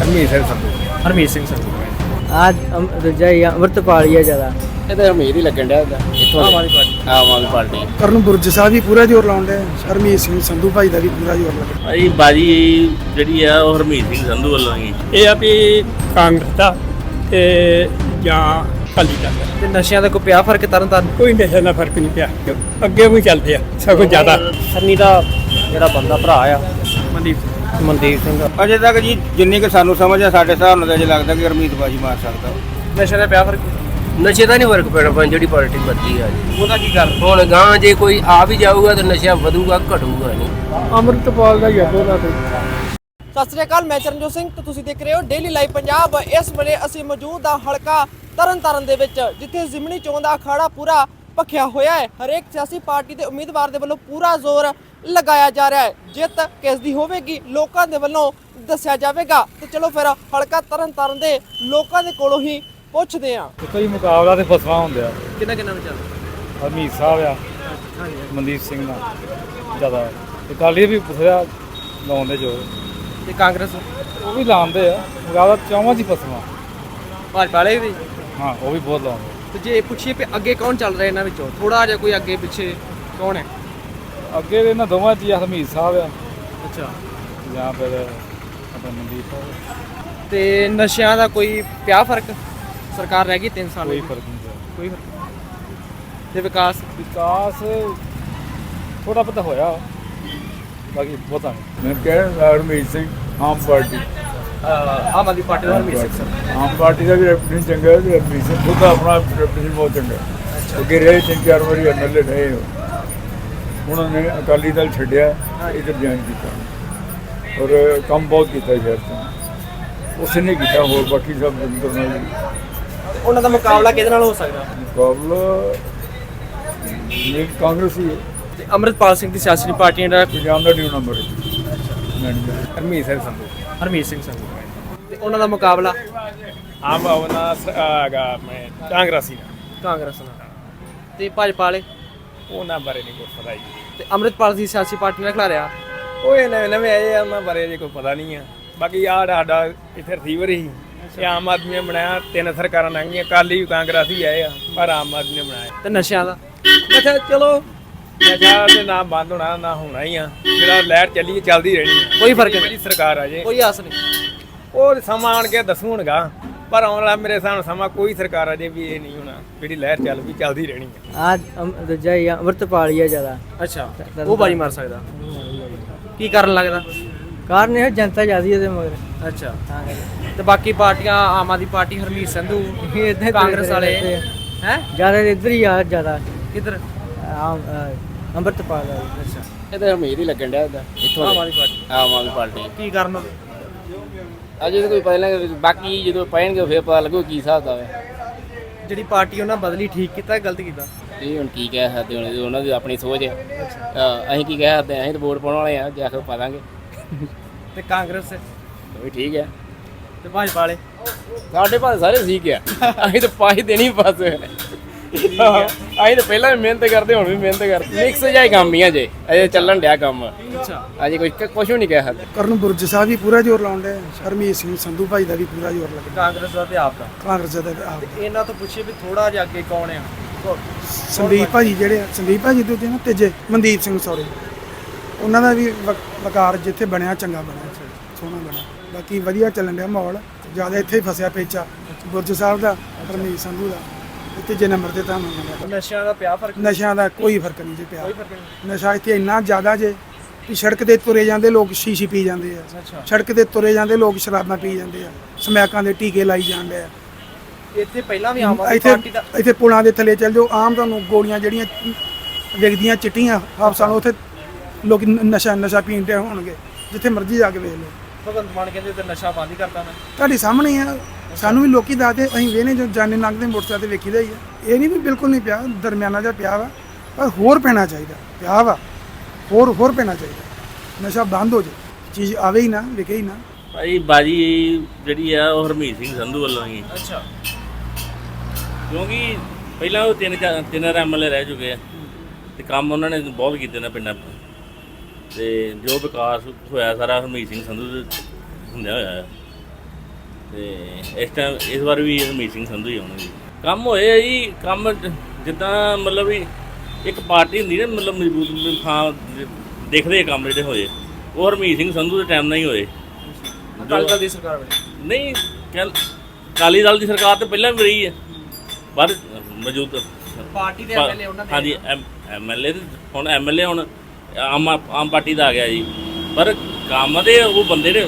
ਹਰਮੀਤ ਸਿੰਘ ਸੰਧੂ। ਸਿੰਘ ਸੰਧੂ। ਆਜ ਰਜਾਈਆ ਵਰਤਪਾਲੀਆ ਜ਼ਿਆਦਾ। ਇਹ ਤਾਂ ਹਮੀਰ ਹੀ ਲੱਗਣ ਡਿਆ ਇਹਦਾ। ਇੱਥੋਂ ਆਮ ਆਦਮੀ ਪਾਰਟੀ। ਆਮ ਆਦਮੀ ਪਾਰਟੀ। ਕਰਨ ਬੁਰਜ ਸਾਹਿਬ ਵੀ ਪੂਰਾ ਜ਼ੋਰ ਲਾਉਂਦੇ ਹਰਮੀਤ ਸਿੰਘ ਸੰਧੂ ਭਾਈ ਦਾ ਵੀ ਪੂਰਾ ਜ਼ੋਰ ਲੱਗਦਾ ਭਾਈ ਬਾਜੀ ਜਿਹੜੀ ਆ ਉਹ ਹਰਮੀਤ ਸਿੰਘ ਸੰਧੂ ਵੱਲੋਂ ਹੀ। ਇਹ ਆ ਵੀ ਕਾਂਗਰਸ ਦਾ ਤੇ ਜਾਂ ਖਾਲੀ ਕਰ ਤੇ ਨਸ਼ਿਆਂ ਦਾ ਕੋਈ ਪਿਆ ਫ਼ਰਕ ਤਰਨ ਤਰਨ ਕੋਈ ਨਸ਼ਿਆਂ ਦਾ ਫ਼ਰਕ ਨਹੀਂ ਪਿਆ। ਅੱਗੇ ਵੀ ਚੱਲਦੇ ਆ ਸਭ ਕੁਝ ਜ਼ਿਆਦਾ। ਸਰਨੀ ਦਾ ਜਿਹੜਾ ਬੰਦਾ ਭਰਾ ਆ ਮਨਦੀਪ ਸਿੰਘ। ਮਨਦੀਪ ਸਿੰਘ। ਅਜੇ ਤੱਕ ਜੀ ਜਿੰਨੀ ਕਿ ਸਾਨੂੰ ਸਮਝ ਆ ਸਾਡੇ ਹਿਸਾਬ ਨਾਲ ਤਾਂ ਅਜੇ ਲੱਗਦਾ ਕਿ ਹਰਮੀਤ ਬਾਜੀ ਮਾਰ ਸਕਦਾ। ਨਸ਼ਿਆਂ ਦਾ ਪਿਆ ਫ਼ਰਕ? ਨਸ਼ੇ ਦਾ ਨਹੀਂ ਫ਼ਰਕ ਪੈਣਾ ਪਰ ਜਿਹੜੀ ਪਾਰਟੀ ਮਰਦੀ ਆ ਜੀ। ਉਹਦਾ ਕੀ ਕਰ ਹੁਣ ਗਾਂ ਜੇ ਕੋਈ ਆ ਵੀ ਜਾਊਗਾ ਤਾਂ ਨਸ਼ਾ ਵਧੂਗਾ ਘਟੂਗਾ ਨਹੀਂ। ਅੰਮ੍ਰਿਤਪਾਲ ਦਾ ਹੀ ਆ ਤੇ। ਸਤਿ ਸ੍ਰੀ ਅਕਾਲ ਮੈਂ ਚਰਨਜੋਤ ਸਿੰਘ ਤੇ ਤੁਸੀਂ ਦੇਖ ਰਹੇ ਹੋ ਡੇਲੀ ਲਾਈਵ ਪੰਜਾਬ ਇਸ ਵੇਲੇ ਅਸੀਂ ਮੌਜੂਦ ਹਾਂ ਹਲਕਾ ਤਰਨਤਾਰਨ ਦੇ ਵਿੱਚ ਜਿੱਥੇ ਜ਼ਿਮਨੀ ਚੋਣ ਦਾ ਅਖਾੜਾ ਪੂਰਾ ਭਖਿਆ ਹੋਇਆ ਹੈ। ਹਰੇਕ ਸਿਆਸੀ ਪਾਰਟੀ ਦੇ ਉਮੀਦਵਾਰ ਦੇ ਵੱਲੋਂ ਪੂਰਾ ਜ਼ੋਰ ਲਗਾਇਆ ਜਾ ਰਿਹਾ ਹੈ। ਜਿੱਤ ਕਿਸ ਦੀ ਹੋਵੇਗੀ ਲੋਕਾਂ ਦੇ ਵੱਲੋਂ ਦੱਸਿਆ ਜਾਵੇਗਾ। ਤੇ ਚਲੋ ਫਿਰ ਹਲਕਾ ਤਰਨਤਾਰਨ ਦੇ ਲੋਕਾਂ ਦੇ ਕੋਲੋਂ ਹੀ ਪੁੱਛਦੇ ਹਾਂ। ਕੋਈ ਮੁਕਾਬਲਾ ਤੇ ਫਸਵਾ ਹੁੰਦਿਆ ਕਿੰਨਾ ਕਿੰਨਾ ਵਿਚਾਰ? ਹਰਮੀਤ ਸਾਹਿਬ ਆ। ਮਨਦੀਪ ਸਿੰਘ ਨਾਲ। ਜ਼ਿਆਦਾ। ਤੇ ਕਾਲੀ ਵੀ ਪੁੱਛਿਆ ਲਾਉਂਦੇ ਜੋ ਤੇ ਕਾਂਗਰਸ? ਉਹ ਵੀ ਲਾਉਂਦੇ ਆ। ਮੁਕਾਬਲਾ ਚੌਵਾਂ ਦੀ ਫਸਵਾ। ਭਾਜਪਾ ਵਾਲੇ ਵੀ? ਹਾਂ ਉਹ ਵੀ ਬਹੁਤ ਲਾਉਂਦੇ ਤੇ ਜੇ ਪੁੱਛੀਏ ਵੀ ਅੱਗੇ ਕੌਣ ਚੱਲ ਰਿਹਾ ਇਹਨਾਂ ਵਿੱਚੋਂ? ਥੋੜਾ ਜਿਹਾ ਕੋਈ ਅੱਗੇ ਪਿੱਛੇ ਕੌਣ ਹੈ? ਅੱਗੇ ਦੇ ਇਹਨਾਂ ਦੋਵਾਂ ਚ ਹੀ ਆ ਹਰਮੀਤ ਸਾਹਿਬ ਆ। ਅੱਛਾ। ਜਾਂ ਫਿਰ ਆਪਣਾ ਮਨਦੀਪ ਸਾਹਿਬ ਤੇ ਨਸ਼ਿਆਂ ਦਾ ਕੋਈ ਪਿਆ ਫ਼ਰਕ? ਸਰਕਾਰ ਰਹਿ ਗਈ 3 ਸਾਲ ਕੋਈ। ਫ਼ਰਕ ਨਹੀਂ ਪਿਆ। ਕੋਈ ਫ਼ਰਕ ਨਹੀਂ। ਤੇ ਵਿਕਾਸ? ਵਿਕਾਸ ਥੋੜਾ ਬਹੁਤਾ ਹੋਇਆ। ਬਾਕੀ ਬਹੁਤਾ ਨਹੀਂ। ਮੈਂ ਕਹਿ ਹਰਮੀਤ ਸਿੰਘ ਆਮ ਪਾਰਟੀ। ਆਮ ਆਦਮੀ ਪਾਰਟੀ ਦਾ ਹਰਮੀਤ ਸਿੰਘ ਸਰ। ਆਮ ਪਾਰਟੀ ਦਾ ਵੀ ਰੈਪਰੈਜ਼ੈਂਟ ਚੰਗਾ ਹੈ ਤੇ ਹਰਮੀਤ ਸਿੰਘ ਖੁਦ ਦਾ ਆਪਣਾ ਰੈਪਰੈਜ਼ੈਂਟ ਬਹੁਤ ਚੰਗਾ ਹੈ। ਅੱਗੇ ਰਹੇ ਤਿੰਨ ਚਾਰ ਵਾਰੀ ਐਮਐਲਏ ਰਹੇ ਹੋ। ਉਹਨਾਂ ਨੇ ਅਕਾਲੀ ਦਲ ਛੱਡਿਆ ਇਧਰ ਜੁਆਇਨ ਕੀਤਾ। ਔਰ ਕੰਮ ਬਹੁਤ ਕੀਤਾ ਸ਼ਹਿਰ ਤੋਂ ਉਸ ਨੇ ਕੀਤਾ ਹੋਰ ਬਾਕੀ ਸਭ ਜੰਤਰ ਨਾਲ ਉਹਨਾਂ ਦਾ ਮੁਕਾਬਲਾ ਕਿਹਦੇ ਨਾਲ ਹੋ ਸਕਦਾ? ਮੁਕਾਬਲਾ ਮੇਰੀ ਕਾਂਗਰਸ ਹੀ ਤੇ ਅਮਰਿਤਪਾਲ ਸਿੰਘ ਦੀ ਸਿਆਸੀ ਪਾਰਟੀ ਦਾ ਪੰਜਾਬ ਦਾ ਨਿਊ ਨੰਬਰ ਹੈ। ਹਰਮੀਤ ਸਿੰਘ ਸੰਧੂ। ਹਰਮੀਤ ਸਿੰਘ ਸੰਧੂ। ਤੇ ਉਹਨਾਂ ਦਾ ਮੁਕਾਬਲਾ? ਆਮ ਆਵਨਾ ਆਗਾ ਮੈਂ ਕਾਂਗਰਸੀ ਨਾਲ। ਕਾਂਗਰਸ ਨਾਲ। ਤੇ ਭਾਜਪਾ ਵਾਲੇ? ਉਹਨਾਂ ਬਾਰੇ ਨਹੀਂ ਕੋਈ ਪਤਾ ਜੀ। ਤੇ ਅਮਰਿਤਪਾਲ ਦੀ ਸਿਆਸੀ ਪਾਰਟੀ ਨਾਲ ਖਿਲਾਰਿਆ? ਉਹ ਇਹ ਨਵੇਂ ਨਵੇਂ ਆਏ ਆ ਉਹਨਾਂ ਬਾਰੇ ਜੇ ਕੋਈ ਪਤਾ ਨਹੀਂ ਆ। ਬਾਕੀ ਆਹ ਸਾਡਾ ਇੱਥੇ ਰਿਸੀਵਰ ਹੀ ਇਹ ਆਮ ਆਦਮੀ ਨੇ ਬਣਾਇਆ ਤਿੰਨ ਸਰਕਾਰਾਂ ਲੰਘੀਆਂ ਕਾਲੀ ਕਾਂਗਰਸੀ ਆਏ ਆ ਪਰ ਆਮ ਆਦਮੀ ਨੇ ਬਣਾਇਆ। ਤੇ ਨਸ਼ਿਆਂ ਦਾ? ਅੱਛਾ ਚਲੋ। ਨਸ਼ਾ ਤੇ ਨਾ ਬੰਦ ਹੋਣਾ ਨਾ ਹੋਣਾ ਹੀ ਆ। ਜਿਹੜਾ ਲਹਿਰ ਚੱਲੀ ਹੈ, ਚੱਲਦੀ ਰਹਿਣੀ ਆ। ਕੋਈ ਫ਼ਰਕ ਨਹੀਂ। ਜਿਹੜੀ ਸਰਕਾਰ ਆ ਜੇ। ਕੋਈ ਆਸ ਨਹੀਂ। ਉਹ ਸਮਾਂ ਆਣ ਕੇ ਦੱਸੂਗਾ ਪਰ ਆਉਣ ਵਾਲਾ ਮੇਰੇ ਹਿਸਾਬ ਨਾਲ ਸਮਾਂ ਕੋਈ ਸਰਕਾਰ ਅਜੇ ਵੀ ਇਹ ਨਹੀਂ ਹੋਣਾ ਜਿਹੜੀ ਲਹਿਰ ਚੱਲ ਵੀ ਚੱਲਦੀ ਰਹਿਣੀ ਆ ਅੱਜ ਅਮ- ਦੂਜਾ ਹੀ ਅੰਮ੍ਰਿਤਪਾਲ ਹੀ ਆ ਜ਼ਿਆਦਾ। ਅੱਛਾ ਉਹ ਬਾਜੀ ਮਾਰ ਸਕਦਾ। ਕੀ ਕਾਰਨ ਲੱਗਦਾ? ਕਾਰਨ ਇਹ ਜਨਤਾ ਜ਼ਿਆਦੀ ਉਹਦੇ ਮਗਰ। ਅੱਛਾ। ਤਾਂ ਬਾਕੀ ਪਾਰਟੀਆਂ ਆਮ ਆਦਮੀ ਪਾਰਟੀ ਹਰਮੀਤ ਸੰਧੂ ਇੱਦਾਂ ਹੀ ਕਾਂਗਰਸ ਵਾਲੇ। ਆ। ਹੈ? ਜ਼ਿਆਦਾ ਇੱਧਰ ਹੀ ਆ ਜ਼ਿਆਦਾ। ਕਿੱਧਰ? ਆਮ ਅੰਮ੍ਰਿਤਪਾਲ ਅੱਛਾ। ਇਹ ਤਾਂ ਹਰਮੀਤ ਹੀ ਲੱਗਣ ਡਿਆ ਇੱਥੋਂ ਆਮ ਆਦਮੀ ਪਾਰਟੀ। ਆਮ ਆਦਮੀ ਪਾਰਟੀ। ਕੀ ਕਾਰਨ ਅਜੇ ਤਾਂ ਕੋਈ ਪਤਾ ਨਹੀਂ ਬਾਕੀ ਜਦੋਂ ਪੈਣਗੇ ਫਿਰ ਪਤਾ ਲੱਗੂ ਕੀ ਹਿਸਾਬ ਦਾ ਹੈ। ਜਿਹੜੀ ਪਾਰਟੀ ਉਹਨਾਂ ਬਦਲੀ ਠੀਕ ਕੀਤਾ ਗਲਤ ਕੀਤਾ? ਇਹ ਹੁਣ ਕੀ ਕਹਿ ਸਕਦੇ ਹੁਣ ਉਹਨਾਂ ਦੀ ਆਪਣੀ ਸੋਚ ਹੈ। ਅਹ ਅਸੀਂ ਕੀ ਕਹਿ ਸਕਦੇ ਹਾਂ ਅਸੀਂ ਤਾਂ ਵੋਟ ਪਾਉਣ ਵਾਲੇ ਆ ਜਾ ਕੇ ਪਾ ਦਾਂਗੇ। ਤੇ ਕਾਂਗਰਸ? ਉਹ ਵੀ ਠੀਕ ਹੈ। ਤੇ ਭਾਜਪਾ ਵਾਲੇ? ਸਾਡੇ ਭਾਵੇਂ ਸਾਰੇ ਠੀਕ ਆ ਅਸੀਂ ਤਾਂ ਪਾ ਹੀ ਦੇਣੀ ਬਸ। ਅਸੀਂ ਤਾਂ ਪਹਿਲਾਂ ਵੀ ਮਿਹਨਤ ਕਰਦੇ ਹੁਣ ਵੀ ਮਿਹਨਤ ਕਰਦੇ। ਮਿਕਸ ਜਾਈ ਕੰਮ ਹੀ ਆ ਜੇ। ਅਜੇ ਚੱਲਣ ਡਿਆ ਕੰਮ। ਅੱਛਾ। ਅਜੇ ਕੁਝ ਕੁਝ ਵੀ ਨਹੀਂ ਕਹਿ ਸਕਦੇ। ਕਰਨ ਬੁਰਜ ਸਾਹਿਬ ਵੀ ਪੂਰਾ ਜ਼ੋਰ ਲਾਉਂਦੇ ਹਰਮੀਤ ਸਿੰਘ ਸੰਧੂ ਭਾਈ ਦਾ ਵੀ ਪੂਰਾ ਜ਼ੋਰ ਲੱਗਦਾ। ਕਾਂਗਰਸ ਦਾ ਤੇ ਆਪ ਦਾ। ਕਾਂਗਰਸ ਦਾ ਵੀ ਆਪ ਇਹਨਾਂ ਤੋਂ ਪੁੱਛੀਏ ਵੀ ਥੋੜਾ ਜਿਹਾ ਅੱਗੇ ਕੌਣ ਆ? ਸੰਦੀਪ ਭਾਜੀ ਜਿਹੜੇ ਆ ਸੰਦੀਪ ਭਾਜੀ ਦੂਜੇ ਨਾ ਤੀਜੇ ਮਨਦੀਪ ਸਿੰਘ ਸੌਰੀ। ਉਹਨਾਂ ਦਾ ਵੀ ਵਕ- ਵਕਾਰ ਜਿੱਥੇ ਬਣਿਆ ਚੰਗਾ ਬਣਿਆ। ਸੋਹਣਾ ਬਣਿਆ। ਬਾਕੀ ਵਧੀਆ ਚੱਲਣ ਡਿਆ ਮਾਹੌਲ। ਜ਼ਿਆਦਾ ਇੱਥੇ ਹੀ ਫਸਿਆ ਪੇਚਾ। ਬੁਰਜ ਸਾਹਿਬ ਦਾ ਹਰਮੀਤ ਸੰਧੂ ਦਾ। ਤੇ ਤੀਜੇ ਨੰਬਰ ਤੇ ਤੁਹਾਨੂੰ ਮਿਲਿਆ। ਨਸ਼ਿਆਂ ਦਾ ਪਿਆ ਫ਼ਰਕ? ਨਸ਼ਿਆਂ ਦਾ ਕੋਈ ਫ਼ਰਕ ਨਹੀਂ ਜੀ ਪਿਆ। ਕੋਈ ਫ਼ਰਕ ਨਹੀਂ। ਨਸ਼ਾ ਇੱਥੇ ਇੰਨਾ ਜ਼ਿਆਦਾ ਜੇ ਕਿ ਸੜਕ ਤੇ ਤੁਰੇ ਜਾਂਦੇ ਲੋਕ ਸ਼ੀਸ਼ੀ ਪੀ ਜਾਂਦੇ ਆ। ਅੱਛਾ। ਸੜਕ ਤੇ ਤੁਰੇ ਜਾਂਦੇ ਲੋਕ ਸ਼ਰਾਬਾਂ ਪੀ ਜਾਂਦੇ ਆ। ਸਮੈਕਾਂ ਦੇ ਟੀਕੇ ਲਾਈ ਜਾਂਦੇ ਆ। ਇੱਥੇ ਪਹਿਲਾਂ ਵੀ ਆਮ ਆਦਮੀ ਇੱਥੇ ਪਾਰਟੀ ਦਾ ਇੱਥੇ ਪੁਲਾਂ ਦੇ ਥੱਲੇ ਚੱਲ ਜਾਓ ਆਮ ਤੁਹਾਨੂੰ ਗੋਲੀਆਂ ਜਿਹੜੀਆਂ ਵਿਕਦੀਆਂ ਚਿੱਟੀਆਂ ਹਾਫਸਾਂ ਉੱਥੇ ਲੋਕ ਨਸ਼ਾ ਨਸ਼ਾ ਪੀਂਦੇ ਹੋਣਗੇ। ਜਿੱਥੇ ਮਰਜ਼ੀ ਜਾ ਕੇ ਵੇਖ ਲਓ। ਭਗਵੰਤ ਮਾਨ ਕਹਿੰਦੇ ਤੇ ਨਸ਼ਾ ਬੰਦ ਹੀ ਕਰਤਾ ਮੈਂ ਤੁਹਾਡੇ ਸਾਹਮਣੇ ਆ। ਸਾਨੂੰ ਵੀ ਲੋਕੀ ਦੱਸਦੇ ਅਸੀਂ ਵੇਨੇ ਜੋ ਜਾਣੇ ਲੰਘਦੇ ਮੋਟਰਸਾਈਕਲ ਤੇ ਵੇਖੀਦਾ ਹੀ ਆ ਇਹ ਨਹੀਂ ਵੀ ਬਿਲਕੁਲ ਨਹੀਂ ਪਿਆ ਦਰਮਿਆਨਾ ਜਿਹਾ ਪਿਆ ਵਾ ਪਰ ਹੋਰ ਪੈਣਾ ਚਾਹੀਦਾ ਪਿਆ ਵਾ। ਹੋਰ ਹੋਰ ਪੈਣਾ ਚਾਹੀਦਾ। ਨਸ਼ਾ ਬੰਦ ਹੋ ਜੇ ਚੀਜ਼ ਆਵੇ ਹੀ ਨਾ ਵਿਕੇ ਹੀ ਨਾ। ਭਾਈ ਬਾਜੀ ਜਿਹੜੀ ਆ ਉਹ ਹਰਮੀਤ ਸਿੰਘ ਸੰਧੂ ਵੱਲੋਂ ਹੀ ਅੱਛਾ। ਕਿਉਂਕਿ ਪਹਿਲਾਂ ਉਹ ਤਿੰਨ ਚਾਰ- ਤਿੰਨ ਐਮਐਲਏ ਰਹਿ ਚੁੱਕੇ ਆ। ਤੇ ਕੰਮ ਉਹਨਾਂ ਨੇ ਬਹੁਤ ਕੀਤੇ ਨੇ ਪਿੰਡਾਂ। ਤੇ ਜੋ ਵਿਕਾਸ ਹੋਇਆ ਸਾਰਾ ਹਰਮੀਤ ਸਿੰਘ ਸੰਧੂ ਦੇ ਹੁੰਦਿਆ ਹੋਇਆ ਤੇ ਇਸ ਟਾਈਮ ਇਸ ਵਾਰ ਵੀ ਹਰਮੀਤ ਸਿੰਘ ਸੰਧੂ ਹੀ ਆਉਣਗੇ। ਕੰਮ ਹੋਏ ਆ ਜੀ ਕੰਮ ਜਿੱਦਾਂ ਮਤਲਬ ਵੀ ਇੱਕ ਪਾਰਟੀ ਹੁੰਦੀ ਨਾ ਮਤਲਬ ਮਜ਼ਬੂਤ ਜ- ਦੇਖਦੇ ਕੰਮ ਜਿਹੜੇ ਹੋਏ। ਉਹ ਹਰਮੀਤ ਸਿੰਘ ਸੰਧੂ ਦੇ ਟਾਈਮ ਨਾਲ ਹੀ ਹੋਏ। ਅਕਾਲੀ ਦਲ ਦੀ ਸਰਕਾਰ ਵੇਲੇ ਨਹੀਂ ਕੱਲ ਕਾਲੀ ਦਲ ਦੀ ਸਰਕਾਰ ਤਾਂ ਪਹਿਲਾਂ ਵੀ ਰਹੀ ਹੈ। ਪਰ ਮੌਜੂਦ ਪਾਰਟੀ ਦੇ ਐਮਐਲਏ ਉਹਨਾਂ ਦੇ ਹਾਂਜੀ ਐਮਐਲਏ ਹੁਣ ਐਮਐਲਏ ਹੁਣ ਆਮ ਆਮ ਪਾਰਟੀ ਦਾ ਆ ਗਿਆ ਜੀ। ਪਰ ਕੰਮ ਦੇ ਉਹ ਬੰਦੇ ਨੇ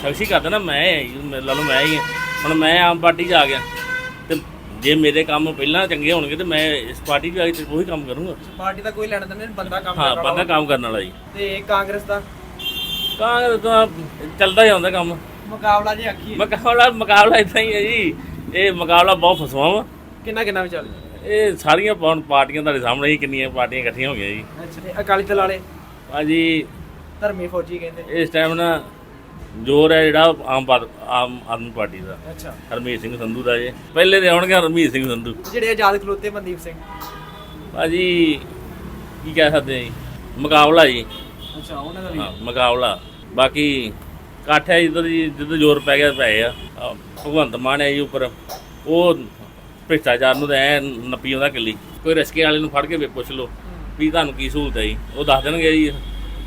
ਸ਼ਖਸੀ ਕਰਦਾ ਨਾ ਮੈਂ ਲਾ ਲਓ ਮੈਂ ਹੀ ਹਾਂ ਹੁਣ ਮੈਂ ਆਮ ਪਾਰਟੀ 'ਚ ਆ ਗਿਆ। ਤੇ ਜੇ ਮੇਰੇ ਕੰਮ ਪਹਿਲਾਂ ਚੰਗੇ ਹੋਣਗੇ ਤੇ ਮੈਂ ਇਸ ਪਾਰਟੀ 'ਚ ਆ ਕੇ ਤੇ ਉਹੀ ਕੰਮ ਕਰੂੰਗਾ। ਪਾਰਟੀ ਦਾ ਕੋਈ ਲੈਣਾ ਦੇਣਾ ਨਹੀਂ ਬੰਦਾ ਕੰਮ ਹਾਂ ਬੰਦਾ ਕੰਮ ਕਰਨ ਵਾਲਾ ਜੀ। ਤੇ ਕਾਂਗਰਸ ਦਾ? ਕਾਂਗਰਸ ਦਾ ਚੱਲਦਾ ਹੀ ਆਉਂਦਾ ਕੰਮ। ਮੁਕਾਬਲਾ ਜੇ ਆਖੀਏ। ਮੁਕਾਬਲਾ ਮੁਕਾਬਲਾ ਇਦਾਂ ਹੀ ਹੈ ਜੀ। ਇਹ ਮੁਕਾਬਲਾ ਬਹੁਤ ਫਸਵਾ ਵਾ। ਕਿੰਨਾ ਕਿੰਨਾ ਵੀ ਚੱਲ ਇਹ ਸਾਰੀਆਂ ਪਾਰਟੀਆਂ ਤੁਹਾਡੇ ਸਾਹਮਣੇ ਹੀ ਕਿੰਨੀਆਂ ਪਾਰਟੀਆਂ ਇਕੱਠੀਆਂ ਹੋ ਗਈਆਂ ਜੀ। ਅੱਛਾ ਤੇ ਅਕਾਲੀ ਦਲ ਵਾਲੇ? ਭਾਜੀ ਧਰਮੀ ਫੌਜੀ ਕਹਿੰਦੇ ਇਸ ਟਾਈਮ ਨਾ ਜ਼ੋਰ ਹੈ ਜਿਹੜਾ ਆਮ ਪਾਰ- ਆਮ ਆਦਮੀ ਪਾਰਟੀ ਦਾ। ਅੱਛਾ। ਹਰਮੀਤ ਸਿੰਘ ਸੰਧੂ ਦਾ ਜੇ। ਪਹਿਲੇ ਤੇ ਆਉਣਗੇ ਹਰਮੀਤ ਸਿੰਘ ਸੰਧੂ। ਜਿਹੜੇ ਆਜ਼ਾਦ ਖਲੋਤੇ ਮਨਦੀਪ ਸਿੰਘ। ਭਾਜੀ ਕੀ ਕਹਿ ਸਕਦੇ ਜੀ? ਮੁਕਾਬਲਾ ਜੀ। ਅੱਛਾ ਉਹਨਾਂ ਦਾ ਹਾਂ ਮੁਕਾਬਲਾ। ਬਾਕੀ ਇਕੱਠ ਹੈ ਜਿੱਧਰ ਜੀ ਜਿੱਧਰ ਜ਼ੋਰ ਪੈ ਗਿਆ ਪੈ ਗਿਆ। ਆਹ ਭਗਵੰਤ ਮਾਨ ਹੈ ਜੀ ਉੱਪਰ। ਉਹ ਭ੍ਰਿਸ਼ਟਾਚਾਰ ਨੂੰ ਤਾਂ ਐ ਨੱਪੀ ਆਉਂਦਾ ਕਿੱਲੀ। ਕੋਈ ਰਸਕੇ ਵਾਲੇ ਨੂੰ ਫੜ ਕੇ ਵੇ ਪੁੱਛ ਲਓ ਵੀ ਤੁਹਾਨੂੰ ਕੀ ਸਹੂਲਤ ਹੈ ਜੀ? ਉਹ ਦੱਸ ਦੇਣਗੇ ਜੀ।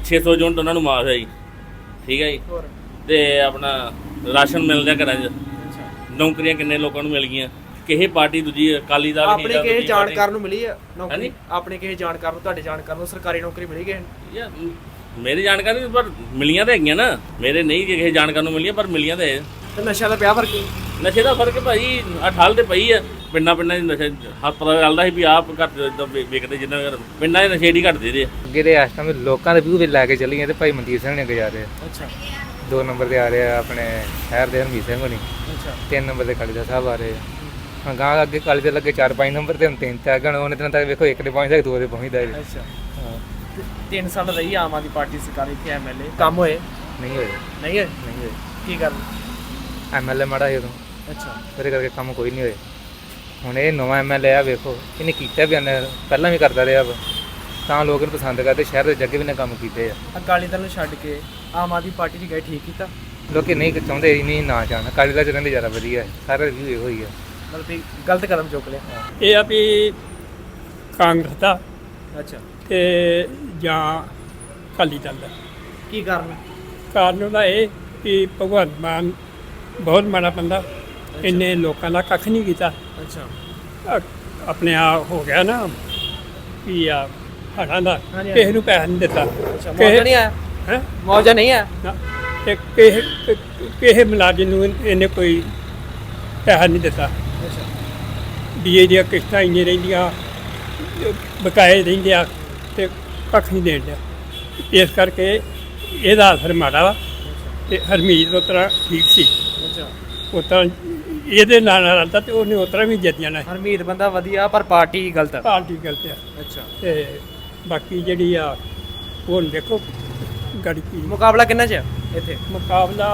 600 ਯੂਨਿਟ ਉਹਨਾਂ ਨੂੰ ਮਾਫ ਹੈ ਜੀ। ਠੀਕ ਹੈ ਜੀ। ਹੋਰ? ਤੇ ਆਪਣਾ ਰਾਸ਼ਨ ਮਿਲਦਾ ਘਰਾਂ 'ਚ। ਅੱਛਾ। ਨੌਕਰੀਆਂ ਕਿੰਨੇ ਲੋਕਾਂ ਨੂੰ ਮਿਲ ਗਈਆਂ। ਕਿਸੇ ਪਾਰਟੀ ਦੂਜੀ ਅਕਾਲੀ ਦਲ ਆਪਣੇ ਕਿਸੇ ਜਾਣਕਾਰ ਨੂੰ ਮਿਲੀ ਹੈ ਨੌਕਰੀ? ਆਪਣੇ ਕਿਸੇ ਜਾਣਕਾਰ ਨੂੰ ਤੁਹਾਡੇ ਜਾਣਕਾਰ ਨੂੰ ਸਰਕਾਰੀ ਨੌਕਰੀ ਮਿਲੀ ਗਈ ਪਾਰਟੀ। ਯਾਰ, ਮੇਰੀ ਜਾਣਕਾਰੀ ਨਹੀਂ, ਪਰ ਮਿਲੀਆਂ ਤਾਂ ਹੈਗੀਆਂ ਨਾ। ਮੇਰੇ ਨਹੀਂ ਕਿਸੇ ਜਾਣਕਾਰ ਨੂੰ ਮਿਲੀਆਂ ਪਰ ਮਿਲੀਆਂ ਤਾਂ ਹੈ। ਤੇ ਨਸ਼ਾ ਦਾ ਪਿਆ ਫ਼ਰਕ ਨਸ਼ੇ ਦਾ ਫ਼ਰਕ ਭਾਈ ਆ ਠਾਲ ਤੇ ਪਈ ਆ। ਪਿੰਡਾਂ ਪਿੰਡਾਂ ਦੀ ਨਸ਼ੇ ਹੱਥ ਪਤਾ ਚੱਲਦਾ ਸੀ ਵੀ ਆਪ ਘੱਟ ਇਦਾਂ ਜਿੰਨਾ ਘਰ ਪਿੰਡਾਂ ਦੇ ਨਸ਼ੇ ਨਹੀਂ ਘਟਦੇ ਦੇ ਅੱਗੇ ਦੇ ਇਸ ਟਾਈਮ ਲੋਕਾਂ ਦੇ ਵਿਊ ਵੀ ਲੈ ਕੇ ਚੱਲੀਏ ਤੇ ਭਾਈ ਮਨਦੀਪ ਸਿੰਘ ਨੇ ਅੱਗੇ ਜਾ ਰਹੇ ਆ। ਅੱਛਾ। ਦੋ ਨੰਬਰ ਤੇ ਆ ਰਹੇ ਆ ਆਪਣੇ ਸ਼ਹਿਰ ਦੇ ਹਰਮੀਤ ਸਿੰਘ ਹੋਣੀ। ਅੱਛਾ। ਤਿੰਨ ਨੰਬਰ ਤੇ ਕਾਲੀ ਦਾ ਸਾਹਿਬ ਆ ਰਹੇ ਆ। ਹਾਂ ਗਾਂ ਅੱਗੇ ਕਾਲੀ ਦੇ ਲੱਗੇ 4-5 ਨੰਬਰ ਤੇ ਹੁਣ ਤਿੰਨ ਚਾਰ ਗਣ ਉਹਨੇ ਦਿਨ ਤੱਕ ਵੇਖੋ ਇੱਕ ਦੇ ਪਹੁੰਚਦਾ ਦੋ ਦੇ ਪਹੁੰਚਦਾ ਅੱਛਾ। ਹਾਂ ਤੇ ਤਿੰਨ ਸਾਲ ਰਹੀ ਆਮ ਆਦਮੀ ਪਾਰਟੀ ਸਰਕਾਰ ਇੱਥੇ ਐਮਐਲਏ ਕੰਮ ਹੋਏ? ਨਹੀਂ ਹੋਏ। ਨਹੀਂ ਹੋਏ? ਨਹੀਂ ਹੋਏ। ਕੀ ਕਰ ਐਮਐਲਏ ਮਾੜਾ ਸੀ ਉਦੋਂ। ਅੱਛਾ। ਉਹਦੇ ਕਰਕੇ ਕੰਮ ਕੋਈ ਨਹੀਂ ਹੋਏ ਹੁਣ ਇਹ ਨਵਾਂ ਐਮਐਲਏ ਆ ਵੇਖੋ। ਇਹਨੇ ਕੀਤਾ ਵੀ ਇਹਨੇ ਪਹਿਲਾਂ ਵੀ ਕਰਦਾ ਰਿਹਾ ਵਾ। ਤਾਂ ਲੋਕ ਇਹਨੂੰ ਪਸੰਦ ਕਰਦੇ ਸ਼ਹਿਰ ਦੇ ਜੱਗੇ ਵੀ ਨੇ ਕੰਮ ਕੀਤੇ ਆ। ਅਕਾਲੀ ਦਲ ਨੂੰ ਛੱਡ ਕੇ ਆਮ ਆਦਮੀ ਪਾਰਟੀ 'ਚ ਗਏ ਠੀਕ ਕੀਤਾ? ਲੋਕੀ ਨਹੀਂ ਚਾਹੁੰਦੇ ਹੀ ਨਹੀਂ ਨਾ ਜਾਣ ਕਾਲੀ ਦਾ ਰਹਿੰਦੇ ਜ਼ਿਆਦਾ ਵਧੀਆ ਹੈ। ਸਾਰਾ ਰਿਵਿਊ ਇਹੋ ਹੀ ਆ। ਮਤਲਬ ਵੀ ਗਲਤ ਕਦਮ ਚੁੱਕ ਲਿਆ। ਇਹ ਆ ਵੀ ਕਾਂਗਰਸ ਦਾ ਅੱਛਾ। ਤੇ ਜਾਂ ਅਕਾਲੀ ਦਲ ਦਾ। ਕੀ ਕਾਰਨ? ਕਾਰਨ ਉਹਦਾ ਇਹ ਕਿ ਭਗਵੰਤ ਮਾਨ ਬਹੁਤ ਮਾੜਾ ਬੰਦਾ। ਇੰਨੇ ਲੋਕਾਂ ਦਾ ਕੱਖ ਨਹੀਂ ਕੀਤਾ। ਅੱਛਾ। ਅ- ਆਪਣੇ ਆ ਹੋ ਗਿਆ ਨਾ ਕੀ ਆ ਹੜਾਂ ਦਾ ਹਾਂਜੀ, ਕਿਸੇ ਨੂੰ ਪੈਸਾ ਨਹੀਂ ਦਿੱਤਾ। ਅੱਛਾ ਮੌਜਾ ਨਹੀਂ ਆਇਆ? ਹੈ? ਮੌਜਾ ਨਹੀਂ ਆਇਆ? ਤੇ ਕਿਸੇ ਕਿਸੇ ਮੁਲਾਜ਼ਮ ਨੂੰ ਇਹਨੇ ਕੋਈ ਪੈਸਾ ਨਹੀਂ ਦਿੱਤਾ। ਅੱਛਾ। ਡੀਏ ਦੀਆਂ ਕਿਸ਼ਤਾਂ ਇੰਨੀਆਂ ਰਹਿੰਦੀਆਂ ਬਕਾਏ ਰਹਿੰਦੇ ਆ ਤੇ ਕੱਖ ਨਹੀਂ ਦੇਣ ਡਿਆ ਇਸ ਕਰਕੇ ਇਹਦਾ ਅਸਰ ਮਾੜਾ ਵਾ ਤੇ ਹਰਮੀਤ ਉਸ ਤਰ੍ਹਾਂ ਠੀਕ ਸੀ। ਅੱਛਾ। ਉਸ ਤਰ੍ਹਾਂ ਇਹਦੇ ਨਾਲ ਨਾਲ ਰਲਦਾ ਤੇ ਉਹਨੇ ਉਸ ਤਰ੍ਹਾਂ ਵੀ ਜਿੱਤ ਜਾਣਾ। ਹਰਮੀਤ ਬੰਦਾ ਵਧੀਆ ਪਰ ਪਾਰਟੀ ਗਲਤ ਆ। ਪਾਰਟੀ ਗਲਤ ਆ। ਅੱਛਾ। ਤੇ ਬਾਕੀ ਜਿਹੜੀ ਆ ਉਹ ਹੁਣ ਦੇਖੋ ਗੜੀ ਕੀ। ਮੁਕਾਬਲਾ ਕਿੰਨਾ ਚ ਇੱਥੇ? ਮੁਕਾਬਲਾ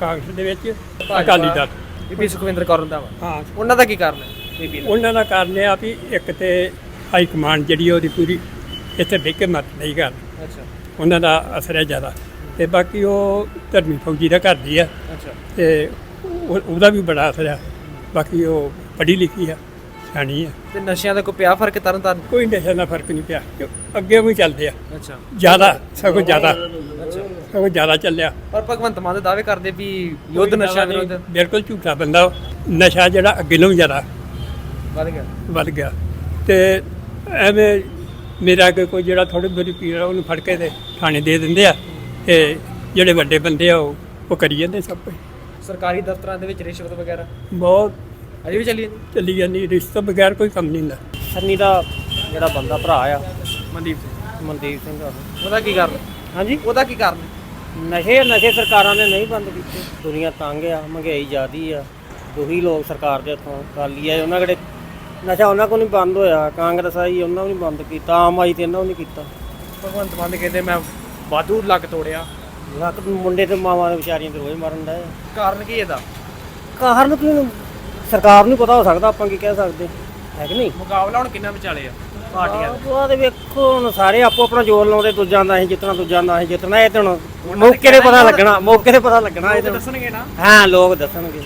ਕਾਂਗਰਸ ਦੇ ਵਿੱਚ ਅਕਾਲੀ ਦਲ। ਬੀਬੀ ਸੁਖਵਿੰਦਰ ਕੌਰ ਦਾ ਵਾ ਹਾਂ। ਉਹਨਾਂ ਦਾ ਕੀ ਕਾਰਨ ਹੈ? ਬੀਬੀ ਦਾ। ਉਹਨਾਂ ਦਾ ਕਾਰਨ ਇਹ ਆ ਵੀ ਇੱਕ ਤੇ ਹਾਈ ਕਮਾਂਡ ਜਿਹੜੀ ਉਹਦੀ ਪੂਰੀ ਇੱਥੇ ਬਹਿ ਕੇ ਮਤ ਨਹੀਂ ਕਰ। ਅੱਛਾ। ਉਹਨਾਂ ਦਾ ਅਸਰ ਹੈ ਜ਼ਿਆਦਾ। ਤੇ ਬਾਕੀ ਉਹ ਧਰਮੀ ਫੌਜੀ ਦਾ ਘਰ ਦੀ ਆ। ਅੱਛਾ। ਤੇ ਉਹ- ਉਹਦਾ ਵੀ ਬੜਾ ਅਸਰ ਆ। ਬਾਕੀ ਉਹ ਪੜ੍ਹੀ ਲਿਖੀ ਆ ਸਿਆਣੀ ਆ। ਤੇ ਨਸ਼ਿਆਂ ਦਾ ਕੋਈ ਪਿਆ ਫ਼ਰਕ ਤਰਨ ਤਾਰਨ ਕੋਈ ਨਸ਼ੇ ਦਾ ਫ਼ਰਕ ਨਹੀਂ ਪਿਆ। ਕਿਉਂ? ਅੱਗੇ ਵੀ ਚੱਲਦੇ ਆ। ਅੱਛਾ। ਜ਼ਿਆਦਾ ਸਗੋਂ ਜ਼ਿਆਦਾ। ਅੱਛਾ। ਸਗੋਂ ਜ਼ਿਆਦਾ ਚੱਲਿਆ। ਪਰ ਭਗਵੰਤ ਮਾਨ ਦੇ ਦਾਅਵੇ ਕਰਦੇ ਵੀ ਯੁੱਧ ਨਸ਼ਿਆਂ ਵਿਰੁੱਧ ਬਿਲਕੁਲ ਝੂਠਾ ਬੰਦਾ ਉਹ। ਨਸ਼ਾ ਜਿਹੜਾ ਅੱਗੇ ਨਾਲੋਂ ਜ਼ਿਆਦਾ ਵੱਧ ਗਿਆ। ਵੱਧ ਗਿਆ। ਤੇ ਐਵੇਂ ਮੇਰਾ ਅੱਗੇ ਕੋਈ ਜਿਹੜਾ ਥੋੜੀ ਬੜੀ ਪੀੜ ਆ ਉਹਨੂੰ ਫੜ ਕੇ ਤੇ ਥਾਣੇ ਦੇ ਦਿੰਦੇ ਆ। ਤੇ ਜਿਹੜੇ ਵੱਡੇ ਬੰਦੇ ਆ ਉਹ ਉਹ ਕਰੀ ਜਾਂਦੇ ਸਭ ਕੁਝ ਸਰਕਾਰੀ ਦਫ਼ਤਰਾਂ ਦੇ ਵਿੱਚ ਰਿਸ਼ਵਤ ਵਗੈਰਾ? ਬਹੁਤ। ਅਜੇ ਵੀ ਚੱਲੀ ਜਾਂਦੀ? ਚੱਲੀ ਜਾਂਦੀ ਰਿਸ਼ਤੇ ਬਗੈਰ ਕੋਈ ਕੰਮ ਨਹੀਂ ਹੁੰਦਾ। ਸੰਨੀ ਦਾ ਜਿਹੜਾ ਬੰਦਾ ਭਰਾ ਆ। ਮਨਦੀਪ ਸਿੰਘ। ਮਨਦੀਪ ਸਿੰਘ ਆ ਉਹਦਾ ਕੀ ਕਾਰਨ? ਹਾਂਜੀ? ਉਹਦਾ ਕੀ ਕਾਰਨ? ਨਸ਼ੇ ਨਸ਼ੇ ਸਰਕਾਰਾਂ ਨੇ ਨਹੀਂ ਬੰਦ ਕੀਤੇ। ਦੁਨੀਆ ਤੰਗ ਆ ਮਹਿੰਗਾਈ ਜ਼ਿਆਦੀ ਆ। ਦੁਖੀ ਲੋਕ ਸਰਕਾਰ ਦੇ ਹੱਥੋਂ ਕਾਲੀ ਆ। ਉਹਨਾਂ ਕਿਹੜੇ ਨਸ਼ਾ ਉਹਨਾਂ ਕੋਲ ਨਹੀਂ ਬੰਦ ਹੋਇਆ। ਕਾਂਗਰਸ ਆਈ ਉਹਨਾਂ ਨੂੰ ਨਹੀਂ ਬੰਦ ਕੀਤਾ। ਆਮ ਆਈ ਤੇ ਇਹਨਾਂ ਨੂੰ ਨਹੀਂ ਕੀਤਾ। ਭਗਵੰਤ ਮਾਨ ਕਹਿੰਦੇ ਮੈਂ ਵਾਧੂ ਲੱਕ ਤੋੜਿਆ। ਲੱਕ ਮੁੰਡੇ ਤੇ ਮਾਵਾਂ ਦੇ ਵਿਚਾਰੀਆਂ ਤੇ ਰੋਜ਼ ਮਰਨ ਦਾ ਕਾਰਨ ਕੀ ਇਹਦਾ? ਕਾਰਨ ਕੀ ਸਰਕਾਰ ਨੂੰ ਪਤਾ ਹੋ ਸਕਦਾ ਆਪਾਂ ਕੀ ਕਹਿ ਸਕਦੇ? ਹੈ ਕਿ ਨਹੀਂ? ਮੁਕਾਬਲਾ ਹੁਣ ਕਿੰਨਾ ਵਿਚਾਲੇ ਆ? ਪਾਰਟੀਆਂ ਉਹ ਤੇ ਵੇਖੋ ਹੁਣ ਸਾਰੇ ਆਪੋ ਆਪਣਾ ਜ਼ੋਰ ਲਾਉਂਦੇ ਦੂਜਾ ਦਾ ਅਸੀਂ ਜਿੱਤਣਾ ਦੂਜਾ ਦਾ ਅਸੀਂ ਜਿੱਤਣਾ ਇਹ ਤੇ ਹੁਣ ਮੌਕੇ ਤੇ ਪਤਾ ਲੱਗਣਾ ਮੌਕੇ ਤੇ ਪਤਾ ਲੱਗਣਾ ਇਹ ਤੇ ਹੁਣ। ਦੱਸਣਗੇ ਨਾ। ਹਾਂ ਲੋਕ ਦੱਸਣਗੇ।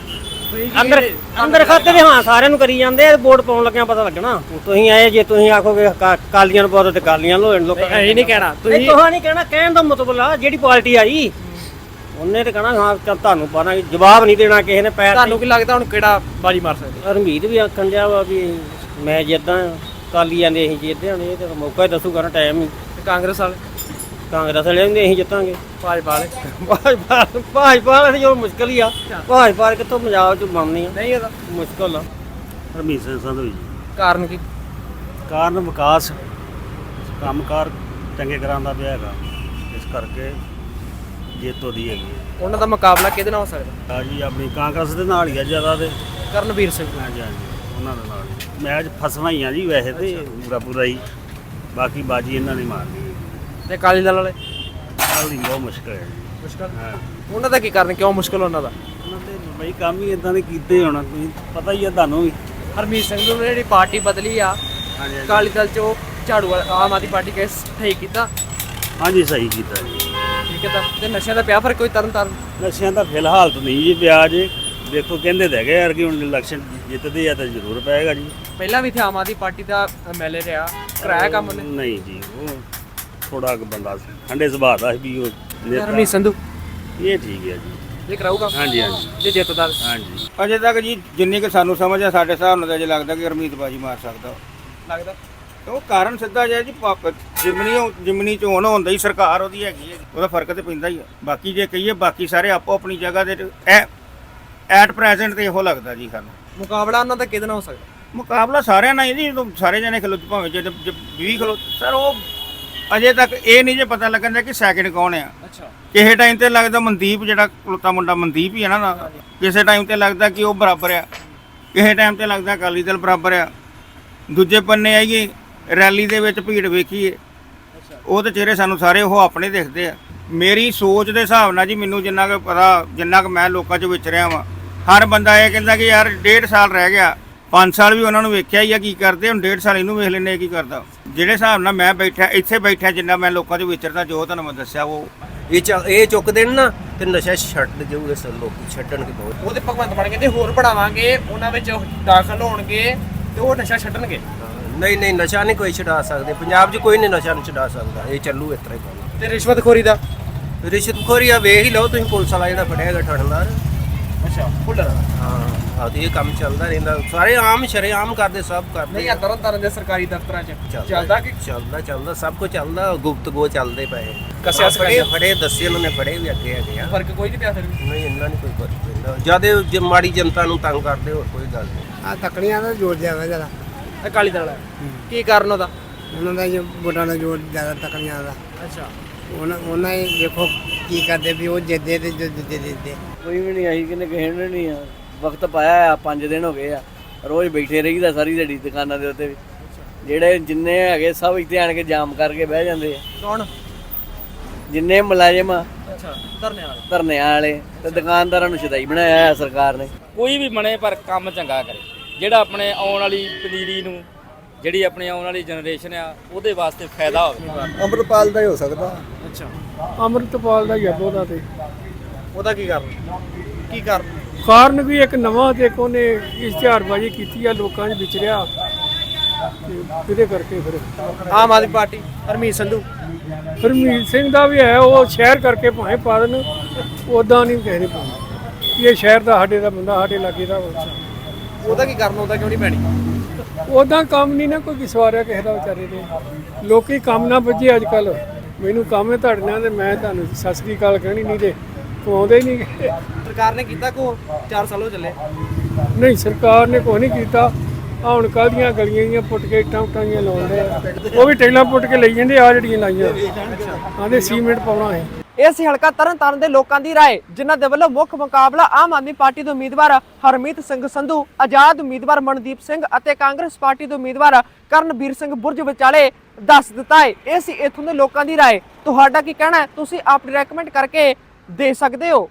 ਅੰਦਰ ਅੰਦਰ ਖਾਤੇ ਦੇ ਹਾਂ ਸਾਰਿਆਂ ਨੂੰ ਕਰੀ ਜਾਂਦੇ ਆ ਵੋਟ ਪਾਉਣ ਲੱਗਿਆਂ ਪਤਾ ਲੱਗਣਾ। ਤੁਸੀਂ ਆਏ ਜੇ ਤੁਸੀਂ ਆਖੋਗੇ ਕਾ- ਕਾਲੀਆਂ ਨੂੰ ਪਾਓ ਤੇ ਕਾਲੀਆਂ ਲੋਕ ਇਹ ਨਹੀਂ ਕਹਿਣਾ। ਤੁਸੀਂ ਤੁਸੀਂ ਨਹੀਂ ਕਹਿਣਾ ਕਹਿਣ ਦਾ ਮਤਲਬ ਆ ਜਿਹੜੀ ਪਾਰਟੀ ਆਈ ਉਹਨੇ ਤੇ ਕਹਣਾ ਹਾਂ ਚੱਲ ਤੁਹਾਨੂੰ ਪਾਣਾ ਜਵਾਬ ਨਹੀਂ ਦੇਣਾ ਕਿਸੇ ਨੇ ਪੈਰ ਤੁਹਾਨੂੰ ਕੀ ਲੱਗਦਾ ਹੁਣ ਕਿਹੜਾ ਬਾਜੀ ਮਾਰ ਸਕਦੇ? ਹਰਮੀਤ ਵੀ ਆਖਣ ਡਿਆ ਵਾ ਵੀ ਮੈਂ ਜਿੱਦਾਂ ਕਾਲੀ ਜਾਂਦੇ ਅਸੀਂ ਜਿੱਦੇ ਹੁਣ ਇਹ ਤੇ ਮੌਕਾ ਹੀ ਦੱਸੂਗਾ ਨਾ ਟਾਈਮ ਹੀ। ਤੇ ਕਾਂਗਰਸ ਵਾਲੇ? ਕਾਂਗਰਸ ਵਾਲੇ ਵੀ ਅਸੀਂ ਜਿੱਤਾਂਗੇ। ਭਾਜਪਾ ਵਾਲੇ। ਭਾਜਪਾ ਭਾਜਪਾ ਵਾਲੇ ਜੋ ਮੁਸ਼ਕਲ ਹੀ ਆ। ਭਾਜਪਾ ਕਿੱਥੋਂ ਪੰਜਾਬ ਚ ਬਣਨੀ ਆ? ਨਹੀਂ ਇਹਦਾ ਮੁਸ਼ਕਲ ਆ। ਹਰਮੀਤ ਸਿੰਘ ਸੰਧੂ ਜੀ। ਕਾਰਨ ਕੀ? ਕਾਰਨ ਵਿਕਾਸ ਕੰਮਕਾਰ ਚੰਗੇ ਕਰਾਉਂਦਾ ਪਿਆ ਹੈਗਾ। ਇਸ ਕਰਕੇ ਜੇਤੋ ਦੀ ਹੈਗੀ ਹੈ। ਉਹਨਾਂ ਦਾ ਮੁਕਾਬਲਾ ਕਿਹਦੇ ਨਾਲ ਹੋ ਸਕਦਾ? ਆ ਜੀ ਆਪਣੀ ਕਾਂਗਰਸ ਦੇ ਨਾਲ ਹੀ ਆ ਜ਼ਿਆਦਾ ਤੇ। ਕਰਨਵੀਰ ਸਿੰਘ। ਹਾਂਜੀ ਹਾਂਜੀ ਉਹਨਾਂ ਦੇ ਨਾਲ ਹੀ। ਮੈਚ ਫਸਣਾ ਹੀ ਆ ਜੀ ਵੈਸੇ ਤੇ ਪੂਰਾ ਪੂਰਾ ਹੀ। ਬਾਕੀ ਬਾਜੀ ਇਹਨਾਂ ਨੇ ਮਾਰਨੀ ਤੇ ਅਕਾਲੀ ਦਲ ਵਾਲੇ? ਕੱਲ ਬਹੁਤ ਮੁਸ਼ਕਲ ਹੈ। ਮੁਸ਼ਕਲ? ਹਾਂ। ਉਹਨਾਂ ਦਾ ਕੀ ਕਾਰਨ ਕਿਉਂ ਮੁਸ਼ਕਲ ਉਹਨਾਂ ਦਾ? ਉਹਨਾਂ ਦੇ ਬਈ ਕੰਮ ਹੀ ਇਦਾਂ ਦੇ ਕੀਤੇ ਹੋਣਾ ਤੁਸੀਂ ਪਤਾ ਹੀ ਆ ਤੁਹਾਨੂੰ ਵੀ। ਹਰਮੀਤ ਸਿੰਘ ਨੂੰ ਜਿਹੜੀ ਪਾਰਟੀ ਬਦਲੀ ਆ ਹਾਂਜੀ ਅਕਾਲੀ ਦਲ ਚੋਂ ਝਾੜੂ ਵਾਲਾ ਆਮ ਆਦਮੀ ਪਾਰਟੀ ਕੇਸ ਸਹੀ ਕੀਤਾ। ਹਾਂਜੀ ਸਹੀ ਕੀਤਾ ਜੀ। ਠੀਕ ਹੈ ਤਾਂ ਤੇ ਨਸ਼ਿਆਂ ਦਾ ਪਿਆ ਫ਼ਰਕ ਕੋਈ ਤਰਨ ਤਾਰਨ ਨਸ਼ਿਆਂ ਦਾ ਫਿਲਹਾਲ ਤਾਂ ਨਹੀਂ ਜੀ ਪਿਆ ਜੇ। ਦੇਖੋ ਕਹਿੰਦੇ ਤਾਂ ਹੈਗੇ ਯਾਰ ਕਿ ਹੁਣ ਇਲੈਕਸ਼ਨ ਜਿੱਤਦੇ ਆ ਤਾਂ ਜ਼ਰੂਰ ਪਏਗਾ ਜੀ। ਪਹਿਲਾਂ ਵੀ ਇੱਥੇ ਆਮ ਆਦਮੀ ਪਾਰਟੀ ਦਾ ਐਮਐਲਏ ਰਿਹਾ ਕਰਾਇਆ ਕੰਮ ਉਹਨੇ? ਨਹੀਂ ਜੀ ਉਹ ਥੋੜਾ ਕੁ ਬੰਦਾ ਸੀ। ਠੰਡੇ ਸੁਭਾਅ ਦਾ ਸੀ ਵੀ ਉਹ ਨੇਤਾ- ਹਰਮੀਤ ਸੰਧੂ? ਇਹ ਠੀਕ ਹੈ ਜੀ। ਇਹ ਕਰਾਊਗਾ? ਹਾਂਜੀ ਹਾਂਜੀ। ਜੇ ਜਿੱਤਦਾ। ਹਾਂਜੀ। ਅਜੇ ਤੱਕ ਜੀ ਜਿੰਨੀ ਕਿ ਸਾਨੂੰ ਸਮਝ ਆ ਸਾਡੇ ਹਿਸਾਬ ਨਾਲ ਤਾਂ ਅਜੇ ਲੱਗਦਾ ਕਿ ਹਰਮੀਤ ਬਾਜੀ ਮਾਰ ਸਕਦਾ। ਲੱਗਦਾ। ਉਹ ਕਾਰਨ ਸਿੱਧਾ ਜਿਹਾ ਜੀ ਪ- ਜਿਮਨੀ ਜਿਮਨੀ ਚੋਣ ਹੁੰਦਾ ਹੀ ਸਰਕਾਰ ਉਹਦੀ ਹੈਗੀ ਹੈ ਉਹਦਾ ਫ਼ਰਕ ਤੇ ਪੈਂਦਾ ਹੀ ਆ। ਬਾਕੀ ਜੇ ਕਹੀਏ ਬਾਕੀ ਸਾਰੇ ਆਪੋ ਆਪਣੀ ਜਗ੍ਹਾ ਤੇ ਐਟ ਪ੍ਰੈਜ਼ੈਂਟ ਤੇ ਇਹੋ ਲੱਗਦਾ ਜੀ ਸਾਨੂੰ। ਮੁਕਾਬਲਾ ਉਹਨਾਂ ਦਾ ਕਿਹਦੇ ਨਾਲ ਹੋ ਸਕਦਾ? ਮੁਕਾਬਲਾ ਸਾਰਿਆਂ ਨਾਲ ਹੀ ਜੀ ਜਦੋਂ ਸਾਰੇ ਜਣੇ ਖਲੋ ਭਾਵੇਂ ਜੇ 20 ਖਲੋ ਸਰ ਉਹ ਅਜੇ ਤੱਕ ਇਹ ਨਹੀਂ ਜੇ ਪਤਾ ਲੱਗਣ ਦਾ ਕਿ ਸੈਕਿੰਡ ਕੌਣ ਆ। ਅੱਛਾ। ਕਿਸੇ ਟਾਈਮ ਤੇ ਲੱਗਦਾ ਮਨਦੀਪ ਜਿਹੜਾ ਖਲੋਤਾ ਮੁੰਡਾ ਮਨਦੀਪ ਹੀ ਆ ਨਾ ਨਾਲ। ਕਿਸੇ ਟਾਈਮ ਤੇ ਲੱਗਦਾ ਕਿ ਉਹ ਬਰਾਬਰ ਆ। ਕਿਸੇ ਟਾਈਮ ਤੇ ਲੱਗਦਾ ਅਕਾਲੀ ਦਲ ਬਰਾਬਰ ਆ। ਦੂਜੇ ਪੰਨੇ ਆਈਏ ਰੈਲੀ ਦੇ ਵਿੱਚ ਭੀੜ ਵੇਖੀਏ। ਉਹ ਤੇ ਚਿਹਰੇ ਸਾਨੂੰ ਸਾਰੇ ਉਹ ਆਪਣੇ ਦਿਖਦੇ ਆ। ਮੇਰੀ ਸੋਚ ਦੇ ਹਿਸਾਬ ਨਾਲ ਜੀ ਮੈਨੂੰ ਜਿੰਨਾ ਕੁ ਪਤਾ ਜਿੰਨਾ ਕੁ ਮੈਂ ਲੋਕਾਂ 'ਚ ਵਿਚਰਿਆ ਵਾਂ। ਹਰ ਬੰਦਾ ਇਹ ਕਹਿੰਦਾ ਕਿ ਯਾਰ ਡੇਢ ਸਾਲ ਰਹਿ ਗਿਆ। 5 ਸਾਲ ਵੀ ਉਹਨਾਂ ਨੂੰ ਵੇਖਿਆ ਹੀ ਆ ਕੀ ਕਰਦੇ ਹੁਣ ਡੇਢ ਸਾਲ ਇਹਨੂੰ ਵੇਖ ਆ ਕੀ ਕਰਦਾ। ਜਿਹੜੇ ਹਿਸਾਬ ਨਾਲ ਮੈਂ ਬੈਠਾ ਇੱਥੇ ਬੈਠਾ ਜਿੰਨਾ ਮੈਂ ਲੋਕਾਂ 'ਚ ਵਿਚਰਦਾ ਜੋ ਤੁਹਾਨੂੰ ਮੈਂ ਦੱਸਿਆ ਉਹ ਇਹ ਚੱਲ ਇਹ ਚੁੱਕ ਦੇਣ ਨਾ ਤੇ ਨਸ਼ਾ ਛੱਡ ਜਾਊਗੇ ਸਭ ਲੋਕ ਛੱਡਣਗੇ ਬਹੁਤ। ਉਹਦੇ ਭਗਵੰਤ ਮਾਨ ਕਹਿੰਦੇ ਹੋਰ ਪੜਾਵਾਂਗੇ ਉਹਨਾਂ ਵਿੱਚ ਦਾਖਲ ਹੋਣਗੇ ਤੇ ਉਹ ਨਸ਼ਾ ਛੱਡਣਗੇ। ਨਹੀਂ ਨਹੀਂ ਨਸ਼ਾ ਨਹੀਂ ਕੋਈ ਛਡਾ ਸਕਦੇ। ਪੰਜਾਬ 'ਚ ਕੋਈ ਨਹੀਂ ਨਸ਼ਾ ਨਹੀਂ ਛਡਾ ਸਕਦਾ। ਇਹ ਚੱਲੂ ਇਸ ਤਰ੍ਹਾਂ ਹੀ। ਕੰਮ ਤੇ ਰਿਸ਼ਵਤਖੋਰੀ ਦਾ? ਰਿਸ਼ਵਤਖੋਰੀ ਆ ਵੇਖ ਹੀ ਲਓ ਤੁਸੀਂ ਪੁਲਿਸ ਵਾਲਾ ਜਿਹੜਾ ਫੜਿਆ ਹੈਗਾ ਠਾਣੇਦਾਰ। ਅੱਛਾ ਫੁੱਲਰ ਹਾਂ ਆ ਤੇ ਇਹ ਕੰਮ ਚੱਲਦਾ ਰਹਿੰਦਾ। ਸਾਰੇ ਆਮ ਸ਼ਰੇਆਮ ਕਰਦੇ ਸਭ ਕਰਦੇ। ਨਹੀਂ ਆ ਤਰਨ ਤਾਰਨ ਦੇ ਸਰਕਾਰੀ ਦਫ਼ਤਰਾਂ 'ਚ। ਚੱਲਦਾ ਚੱਲਦਾ ਕਿ ਚੱਲਦਾ ਚੱਲਦਾ। ਸਭ ਕੁਝ ਚੱਲਦਾ ਗੁਪਤਗੋ ਚੱਲਦੇ ਪਏ। ਕੱਸਿਆ ਫੜੇ ਸਿਖਾਇਆ। ਫੜੇ ਦੱਸੇ ਉਹਨਾਂ ਨੇ ਫੜੇ ਵੀ ਅੱਗੇ ਹੈਗੇ ਆ। ਫ਼ਰਕ ਕੋਈ ਨਹੀਂ ਪਿਆ ਫਿਰ ਵੀ? ਨਹੀਂ ਇੰਨਾ ਨਹੀਂ ਕੋਈ ਫ਼ਰਕ ਪੈਂਦਾ। ਜਿਆਦੇ ਜੇ ਮਾੜੀ ਜਨਤਾ ਨੂੰ ਤੰਗ ਕਰਦੇ ਹੋਰ ਕੋਈ ਗੱਲ ਨਹੀਂ। ਆ ਤਕੜੀਆਂ ਦਾ ਜੋਰ ਜ਼ਿਆਦਾ ਜ਼ਿਆਦਾ। ਅਕਾਲੀ ਦਲ ਕੀ ਕਾਰਨ ਉਹਦਾ? ਉਹਨਾਂ ਦਾ ਜੋ ਵੋਟਾਂ ਦਾ ਜੋਰ ਜ਼ਿਆਦਾ ਤਕੜੀਆਂ ਦਾ। ਅੱਛਾ। ਉਹਨਾਂ ਉਹਨਾਂ ਹੀ ਦੇਖੋ ਕੀ ਕਰਦੇ ਵੀ ਉਹ ਜਿੱਦੇ ਤੇ ਜਿੱਦੇ ਜਿੱਦੇ। ਕੋਈ ਵੀ ਨਹੀਂ ਆਈ ਕਿਨੇ ਕਿਸੇ ਨੇ ਨਹੀਂ ਆ। ਵਕਤ ਪਾਇਆ ਆ 5 ਦਿਨ ਹੋ ਗਏ ਆ। ਰੋਜ਼ ਬੈਠੇ ਰਹੀਦਾ ਸਾਰੀ ਦਿਹਾੜੀ ਦੁਕਾਨਾਂ ਦੇ ਉੱਤੇ ਵੀ। ਜਿਹੜੇ ਜਿੰਨੇ ਹੈਗੇ ਸਭ ਇੱਥੇ ਆਣ ਕੇ ਜਾਮ ਕਰਕੇ ਬਹਿ ਜਾਂਦੇ ਆ। ਕੌਣ? ਜਿੰਨੇ ਮੁਲਾਜ਼ਮ ਆ ਅੱਛਾ ਧਰਨੇ ਵਾਲੇ। ਤੇ ਦੁਕਾਨਦਾਰਾਂ ਨੂੰ ਸ਼ਦਾਈ ਬਣਾਇਆ ਆ ਸਰਕਾਰ ਨੇ। ਕੋਈ ਵੀ ਬਣੇ ਪਰ ਕੰਮ ਚੰਗਾ ਕਰੇ। ਜਿਹੜਾ ਆਪਣੇ ਆਉਣ ਵਾਲੀ ਪਨੀਰੀ ਨੂੰ ਜਿਹੜੀ ਆਪਣੀ ਆਉਣ ਵਾਲੀ ਜਨਰੇਸ਼ਨ ਆ ਉਹਦੇ ਵਾਸਤੇ ਫਾਇਦਾ ਹੋਵੇ। ਅੰਮ੍ਰਿਤਪਾਲ ਦਾ ਹੀ ਹੋ ਸਕਦਾ। ਅੱਛਾ। ਅੰਮ੍ਰਿਤਪਾਲ ਦਾ ਹੀ ਆ ਉਹਦਾ ਤੇ। ਉਹਦਾ ਕੀ ਕਾਰਨ? ਕੀ ਕਾਰਨ? ਕਾਰਨ ਵੀ ਇੱਕ ਨਵਾਂ ਤੇ ਉਹਨੇ ਇਸ਼ਤਿਹਾਰਬਾਜ਼ੀ ਕੀਤੀ ਆ ਲੋਕਾਂ 'ਚ ਵਿਚਰਿਆ। ਤੇ ਇਹਦੇ ਕਰਕੇ ਫਿਰ ਆਮ ਆਦਮੀ ਪਾਰਟੀ ਹਰਮੀਤ ਸੰਧੂ? ਹਰਮੀਤ ਸਿੰਘ ਦਾ ਵੀ ਹੈ ਉਹ ਸ਼ਹਿਰ ਕਰਕੇ ਭਾਵੇਂ ਪਾ ਦੇਣ ਉਦਾਂ ਨਹੀਂ ਪਾਉਣਾ। ਵੀ ਇਹ ਸ਼ਹਿਰ ਦਾ ਸਾਡੇ ਦਾ ਬੰਦਾ ਸਾਡੇ ਲਾਗੇ ਦਾ ਵਾ। ਉਹਦਾ ਕੀ ਕਾਰਨ ਉਹਦਾ ਕਿਉਂ ਨਹੀਂ ਪੈਣੀ? ਉਦਾਂ ਕੰਮ ਨਹੀਂ ਨਾ ਕੋਈ ਵਿਸਵਾਰਿਆ ਕਿਸੇ ਦਾ ਵਿਚਾਰੇ ਦੇ। ਲੋਕੀ ਕੰਮ ਨਾ ਬੱਝੇ ਅੱਜ ਕੱਲ ਮੈਨੂੰ ਕੰਮ ਹੈ ਤੁਹਾਡੇ ਨਾਲ ਤੇ ਮੈਂ ਤੁਹਾਨੂੰ ਸਤਿ ਸ੍ਰੀ ਅਕਾਲ ਕਹਿਣੀ ਨਹੀਂ ਤੇ ਹੀ ਨਹੀਂ। ਸਰਕਾਰ ਨੇ ਕੀਤਾ ਕੋ 4 ਸਾਲ ਹੋ ਚੱਲੇ। ਨਹੀਂ ਸਰਕਾਰ ਨੇ ਕੋਈ ਨਹੀਂ ਕੀਤਾ। ਆ ਹੁਣ ਕਾਹਦੀਆਂ ਗਲੀਆਂ ਜੀਆਂ ਪੁੱਟ ਕੇ ਇੱਟਾਂ ਉਟਾਂ ਲਾਉਂਦੇ ਆ। ਉਹ ਵੀ ਟੈਲਾਂ ਪੁੱਟ ਕੇ ਲਈ ਜਾਂਦੇ ਆ ਜਿਹੜੀਆਂ ਲਾਈਆਂ। ਆਂਦੇ ਸੀਮੈਂਟ ਪਾਉਣਾ ਹੈ ਇਹ ਸੀ ਹਲਕਾ ਤਰਨ ਤਾਰਨ ਦੇ ਲੋਕਾਂ ਦੀ ਰਾਏ ਜਿਨ੍ਹਾਂ ਦੇ ਵੱਲੋਂ ਮੁੱਖ ਮੁਕਾਬਲਾ ਆਮ ਆਦਮੀ ਪਾਰਟੀ ਦੇ ਉਮੀਦਵਾਰ ਹਰਮੀਤ ਸਿੰਘ ਸੰਧੂ ਆਜ਼ਾਦ ਉਮੀਦਵਾਰ ਮਨਦੀਪ ਸਿੰਘ ਅਤੇ ਕਾਂਗਰਸ ਪਾਰਟੀ ਦੇ ਉਮੀਦਵਾਰ ਕਰਨਵੀਰ ਸਿੰਘ ਬੁਰਜ ਵਿਚਾਲੇ ਦੱਸ ਦਿੱਤਾ ਹੈ। ਇਹ ਸੀ ਇਥੋਂ ਦੇ ਲੋਕਾਂ ਦੀ ਰਾਏ। ਤੁਹਾਡਾ ਕੀ ਕਹਿਣਾ ਹੈ? ਤੁਸੀਂ ਆਪਣੀ ਰეკਮੈਂਡ ਕਰਕੇ ਦੇ ਸਕਦੇ ਹੋ।